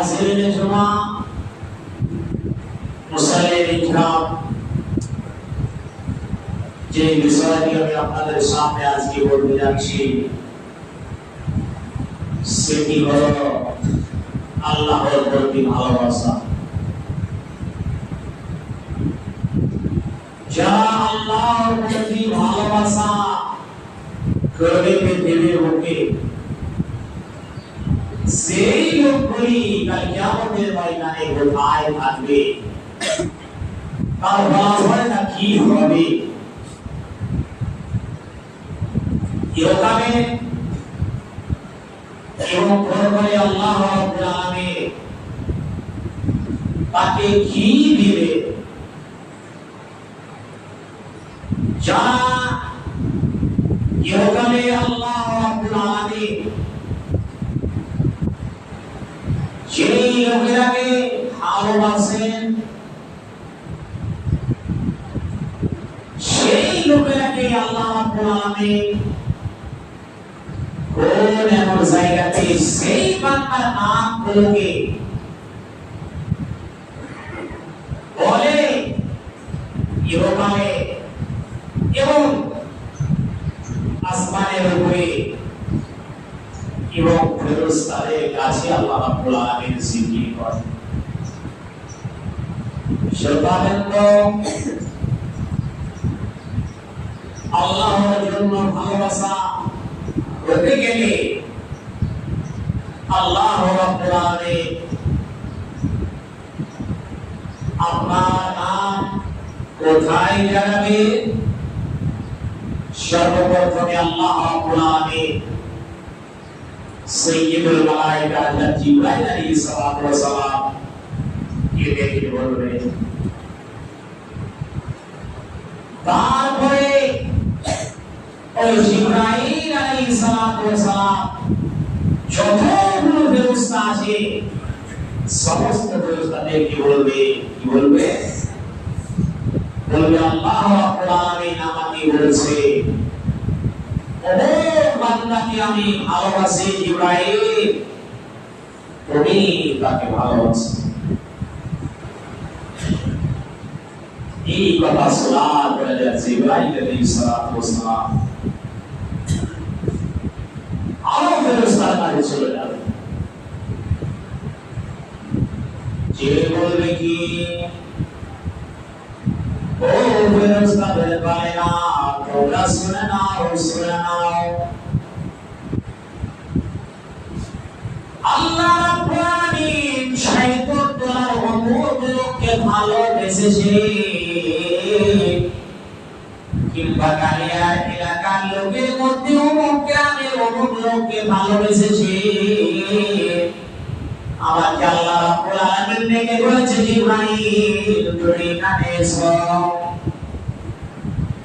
হাজিরিন জমা মুসাল্লিন ইকরাম যে বিষয়টি আমি আপনাদের সামনে আজকে বলতে যাচ্ছি সেটি হল আল্লাহর প্রতি ভালোবাসা যারা আল্লাহর প্রতি ভালোবাসা করবে পৃথিবীর বুকে সেই লোকগুলি কাল কিয়ামতের ময়দানে কোথায় থাকবে তার ফলাফলটা কি হবে ইহকালে এবং পরকালে আল্লাহ রাব্বুল আলামিন তাকে কি দিবে যারা ইহকালে আল্লাহ রাব্বুল আলামিন যেই লোকেরাকে ভালোবাসেন? সেই লোকেরাকে আল্লাহ রাব্বুল কোন এমন জায়গাতে সেই বান্দার নাম বলে এবং আসমানের উপরে এবং কাছে আল্লাহ রাব্বুল আলামিন জিকির করেন শ্রোতাবৃন্দ আল্লাহর জন্য ভালোবাসা। করতে গেলে আল্লাহ রাব্বুল আলামিন আপনার নাম কোথায় জানাবে? সর্বপ্রথমে আল্লাহ রাব্বুল সৈয়দুল মালাইকা হযরত জিবরাইল আলাইহিস সালাতু ওয়াস সালাম কে ডেকে বলবেন তারপরে ওই জিবরাইল যতগুলো ফেরেশতা আছে সমস্ত ফেরেশতাদেরকে বলবে কি বলবে বলবে আল্লাহ আমাকে বলেছে ওরে বান্দাকে আমি ভালোবাসি জিবরাইল তুমি তাকে ভালোবাসো এই কথা শোনার পরে জিবরাইল আলাইহিস সালাতু ওয়াস সালাম আরও ফেরেশতার কাছে চলে যাবে যে বলবে কি ও ফেরেশতাদের ভাইরা তোমরা শুনে নাও শুনে নাও আল্লাহ রাব্বুল আলামিন শয়তান এলাকার লোকের মধ্যে অমুক গ্রামের অমুক লোককে ভালোবেসেছে আমাকে আল্লাহ রাব্বুল আলামিন ডেকে বলেছে এসো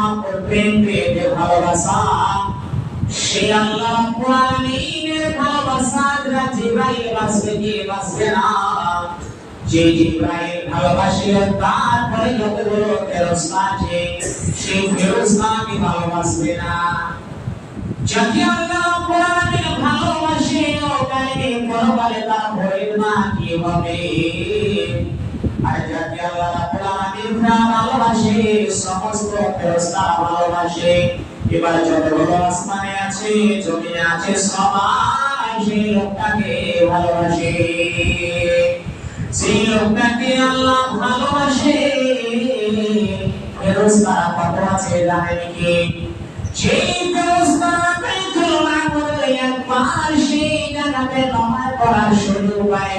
মহাপুর প্রেম পেয়ে ভালোবাসা সে আল্লাহ রাব্বুল আলামিনের ভালোবাসা যারা জিবরাইল বাসবে যে বাসবে না যে জিবরাইল ভালোবাসে তারপরে যতগুলো ফেরেশতা আছে সেই ফেরেশতাকে ভালোবাসবে না যাকে আল্লাহ আলামিন ভালোবাসে ওখানে পরকালে তার ভয়ের না কি হবে আর যাকে আল্লাহ না ভালোবাসে, সমস্ত ফেরেশতা ভালোবাসে। এবার যতগুলো আসমানে আছে, জমিনে আছে, সবাই সেই লোকটাকে ভালোবাসে। সেই লোকটাকে আল্লাহ ভালোবাসে। ফেরেশতারা কত আছে জানেন কি সেই ফেরেশতারা বাইতুল মামুরে একবার সেই জায়গাতে নামাজ পড়ার সুযোগ পায়।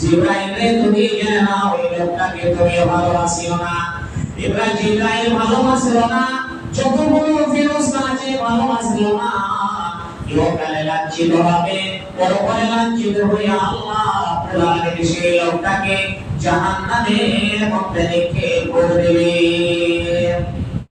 জিবরাইল রে, তুমি জেনে নাও এই লোকটাকে তুমি ভালোবাসিও না। ইব্রাহিম জিবরাইল ভালোবাসিও না যতগুলো না। ইহকালে লাঞ্ছিত